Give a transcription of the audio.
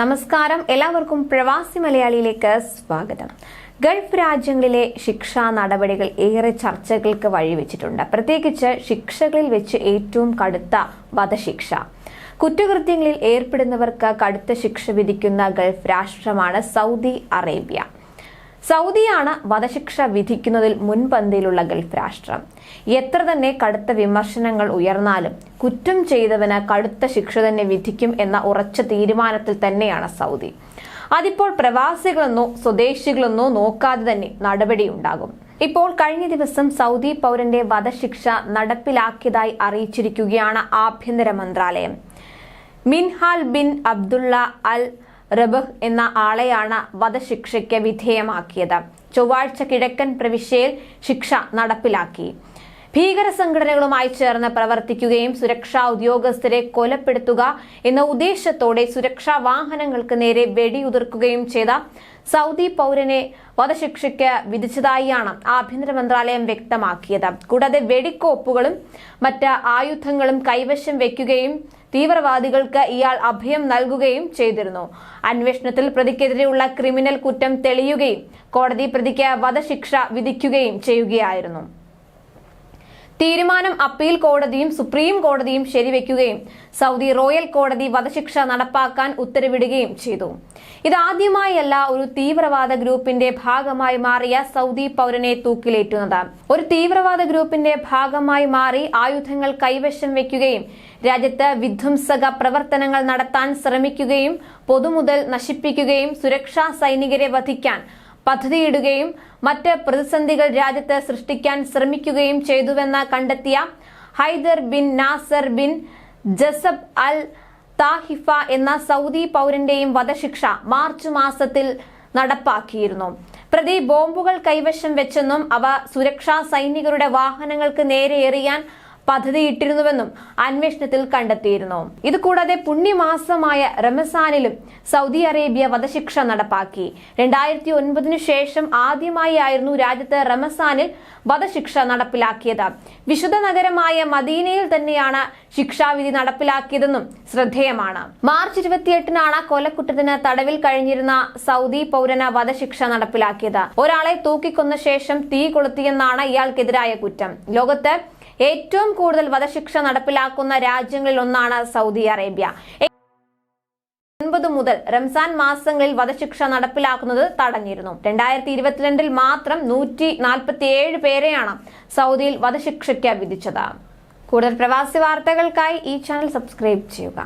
നമസ്കാരം. എല്ലാവർക്കും പ്രവാസി മലയാളിയിലേക്ക് സ്വാഗതം. ഗൾഫ് രാജ്യങ്ങളിലെ ശിക്ഷാ നടപടികൾ ഏറെ ചർച്ചകൾക്ക് വഴിവെച്ചിട്ടുണ്ട്. പ്രത്യേകിച്ച് ശിക്ഷകളിൽ വെച്ച് ഏറ്റവും കടുത്ത വധശിക്ഷ. കുറ്റകൃത്യങ്ങളിൽ ഏർപ്പെടുന്നവർക്ക് കടുത്ത ശിക്ഷ വിധിക്കുന്ന ഗൾഫ് രാഷ്ട്രമാണ് സൗദി അറേബ്യ. സൗദിയാണ് വധശിക്ഷ വിധിക്കുന്നതിൽ മുൻപന്തിയിലുള്ള ഗൾഫ് രാഷ്ട്രം. എത്ര തന്നെ കടുത്ത വിമർശനങ്ങൾ ഉയർന്നാലും കുറ്റം ചെയ്തവന് കടുത്ത ശിക്ഷ തന്നെ വിധിക്കും എന്ന ഉറച്ച തീരുമാനത്തിൽ തന്നെയാണ് സൗദി. അതിപ്പോൾ പ്രവാസികളെന്നോ സ്വദേശികളെന്നോ നോക്കാതെ തന്നെ നടപടിയുണ്ടാകും ഇപ്പോൾ കഴിഞ്ഞ ദിവസം സൗദി പൗരന്റെ വധശിക്ഷ നടപ്പിലാക്കിയതായി അറിയിച്ചിരിക്കുകയാണ് ആഭ്യന്തര മന്ത്രാലയം. Minhal bin Abdullah al Rabah എന്ന ആളെയാണ് വധശിക്ഷയ്ക്ക് വിധേയമാക്കിയത്. ചൊവ്വാഴ്ച കിഴക്കൻ പ്രവിശ്യയിൽ ശിക്ഷ നടപ്പിലാക്കി. ഭീകര സംഘടനകളുമായി ചേർന്ന് പ്രവർത്തിക്കുകയും സുരക്ഷാ ഉദ്യോഗസ്ഥരെ കൊലപ്പെടുത്തുക എന്ന ഉദ്ദേശത്തോടെ സുരക്ഷാ വാഹനങ്ങൾക്ക് നേരെ വെടിയുതിർക്കുകയും ചെയ്ത സൗദി പൗരനെ വധശിക്ഷയ്ക്ക് വിധിച്ചതായാണ് ആഭ്യന്തര മന്ത്രാലയം വ്യക്തമാക്കിയത്. കൂടാതെ വെടിക്കോപ്പുകളും മറ്റ് ആയുധങ്ങളും കൈവശം വെക്കുകയും തീവ്രവാദികൾക്ക് ഇയാൾ അഭയം നൽകുകയും ചെയ്തിരുന്നു. അന്വേഷണത്തിൽ പ്രതിക്കെതിരെയുള്ള ക്രിമിനൽ കുറ്റം തെളിയുകയും കോടതി പ്രതിക്ക് വധശിക്ഷ വിധിക്കുകയും ചെയ്യുകയായിരുന്നു. തീരുമാനം അപ്പീൽ കോടതിയും സുപ്രീം കോടതിയും ശരിവെക്കുകയും സൗദി റോയൽ കോടതി വധശിക്ഷ നടപ്പാക്കാൻ ഉത്തരവിടുകയും ചെയ്തു. ഇതാദ്യമായല്ല ഒരു തീവ്രവാദ ഗ്രൂപ്പിന്റെ ഭാഗമായി മാറിയ സൗദി പൗരനെ തൂക്കിലേറ്റുന്നത്. ഒരു തീവ്രവാദ ഗ്രൂപ്പിന്റെ ഭാഗമായി മാറി ആയുധങ്ങൾ കൈവശം വെക്കുകയും രാജ്യത്ത് വിധ്വംസക പ്രവർത്തനങ്ങൾ നടത്താൻ ശ്രമിക്കുകയും പൊതുമുതൽ നശിപ്പിക്കുകയും സുരക്ഷാ സൈനികരെ വധിക്കാൻ പദ്ധതിയിടുകയും മറ്റ് പ്രതിസന്ധികൾ രാജ്യത്ത് സൃഷ്ടിക്കാൻ ശ്രമിക്കുകയും ചെയ്തുവെന്ന് കണ്ടെത്തിയ Haidar bin Nasser bin Jasab al Tahifa എന്ന സൗദി പൗരന്റെയും വധശിക്ഷ മാർച്ച് മാസത്തിൽ നടപ്പാക്കിയിരുന്നു. പ്രതി ബോംബുകൾ കൈവശം വെച്ചെന്നും അവ സുരക്ഷാ സൈനികരുടെ വാഹനങ്ങൾക്ക് നേരെ എറിയാൻ പദ്ധതിയിട്ടിരുന്നുവെന്നും അന്വേഷണത്തിൽ കണ്ടെത്തിയിരുന്നു. ഇതുകൂടാതെ പുണ്യമാസമായ റമസാനിലും സൗദി അറേബ്യ വധശിക്ഷ നടപ്പാക്കി. രണ്ടായിരത്തി ഒൻപതിനു ശേഷം ആദ്യമായി ആയിരുന്നു രാജ്യത്ത് റമസാനിൽ വധശിക്ഷ നടപ്പിലാക്കിയത്. വിശുദ്ധ നഗരമായ മദീനയിൽ തന്നെയാണ് ശിക്ഷാവിധി നടപ്പിലാക്കിയതെന്നും ശ്രദ്ധേയമാണ്. മാർച്ച് ഇരുപത്തിയെട്ടിനാണ് കൊലക്കുറ്റത്തിന് തടവിൽ കഴിഞ്ഞിരുന്ന സൗദി പൗരന് വധശിക്ഷ നടപ്പിലാക്കിയത്. ഒരാളെ തൂക്കിക്കൊന്ന ശേഷം തീ കൊളുത്തിയെന്നാണ് ഇയാൾക്കെതിരായ കുറ്റം. ലോകത്ത് ഏറ്റവും കൂടുതൽ വധശിക്ഷ നടപ്പിലാക്കുന്ന രാജ്യങ്ങളിൽ ഒന്നാണ് സൗദി അറേബ്യ. ഒൻപത് മുതൽ റംസാൻ മാസങ്ങളിൽ വധശിക്ഷ നടപ്പിലാക്കുന്നത് തടഞ്ഞിരുന്നു. രണ്ടായിരത്തി ഇരുപത്തിരണ്ടിൽ മാത്രം നൂറ്റി നാൽപ്പത്തിയേഴ് പേരെയാണ് സൗദിയിൽ വധശിക്ഷയ്ക്ക് വിധിച്ചത്. കൂടുതൽ പ്രവാസി വാർത്തകൾക്കായി ഈ ചാനൽ സബ്സ്ക്രൈബ് ചെയ്യുക.